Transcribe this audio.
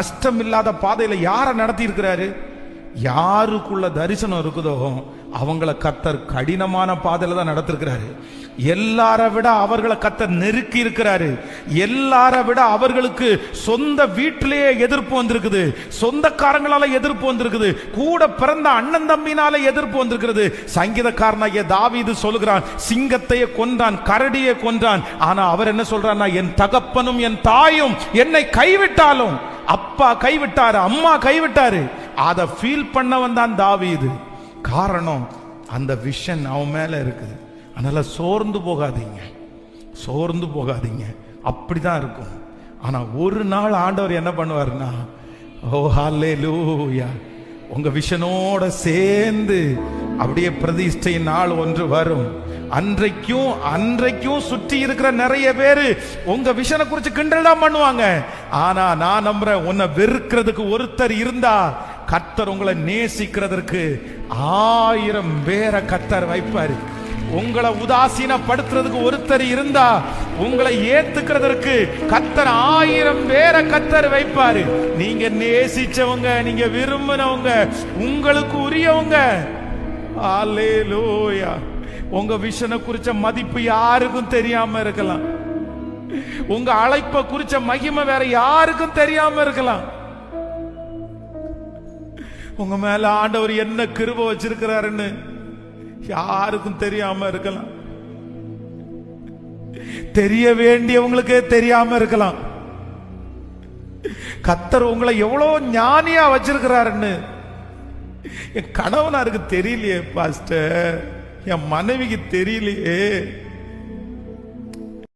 கஷ்டம் இல்லாத பாதையில யாரை நடத்தி இருக்கிறாரு யாருக்குள்ள தரிசனம் இருக்குதோ அவங்கள கத்தர் கடினமான பாதையில தான் நடத்திருக்கிறாரு. எல்லார விட அவர்களை கத்தர் நெருக்கி இருக்கிறாரு. எல்லார விட அவர்களுக்கு சொந்த வீட்டிலேயே எதிர்ப்பு வந்திருக்குது. சொந்தக்காரங்களால எதிர்ப்பு வந்திருக்குது. கூட பிறந்த அண்ணன் தம்பினால எதிர்ப்பு வந்திருக்கிறது. சங்கீதக்காரனாகிய தாவிது சொல்லுகிறான் சிங்கத்தையே கொன்றான் கரடியை கொன்றான். ஆனா அவர் என்ன சொல்றான்னா என் தகப்பனும் என் தாயும் என்னை கைவிட்டாலும் அப்பா கைவிட்டாரு அம்மா கைவிட்டாரு. அதை ஃபீல் பண்ணவன் தான் தாவீது. காரணம் அந்த விஷன் அவன் மேலே இருக்குது. அதனால் சோர்ந்து போகாதீங்க. சோர்ந்து போகாதீங்க. அப்படிதான் இருக்கும். ஆனால் ஒரு நாள் ஆண்டவர் என்ன பண்ணுவாருன்னா ஓ ஐயா உங்கள் விஷனோட சேர்ந்து அப்படியே பிரதிஷ்டை நாள் ஒன்று வரும். அன்றைக்கும் அன்றைக்கும் சுற்றி இருக்கிற நிறைய பேரு உங்க விஷனை குறிச்சு கிண்டல் தான் பண்ணுவாங்க. ஆனா நான் நம்புறேன் உன்னை வெறுக்கிறதுக்கு ஒருத்தர் இருந்தா கத்தர் உங்களை நேசிக்கிறதற்கு ஆயிரம் பேரை கத்தர் வைப்பாரு. உங்களை உதாசீனப்படுத்துறதுக்கு ஒருத்தர் இருந்தா உங்களை ஏத்துக்கிறதற்கு கத்தர் ஆயிரம் பேரை கத்தர் வைப்பாரு. நீங்க நேசிச்சவங்க நீங்க விரும்பினவங்க உங்களுக்கு உரியவங்க. அல்லேலூயா உங்க விஷனை குறிச்ச மதிப்பு யாருக்கும் தெரியாம இருக்கலாம். உங்க அழைப்பை குறிச்ச மகிமை வேற யாருக்கும் தெரியாம இருக்கலாம். உங்க மேல ஆண்டவர் என்ன கிருப வச்சிருக்கிறாருன்னு யாருக்கும் தெரியாம இருக்கலாம். தெரிய வேண்டியவங்களுக்கே தெரியாம இருக்கலாம். கத்தர் உங்களை எவ்வளவு ஞானியா வச்சிருக்கிறாருன்னு என் கணவனாருக்கு தெரியலையே பாஸ்டர். என் மனைவிக்கு தெரியலையே.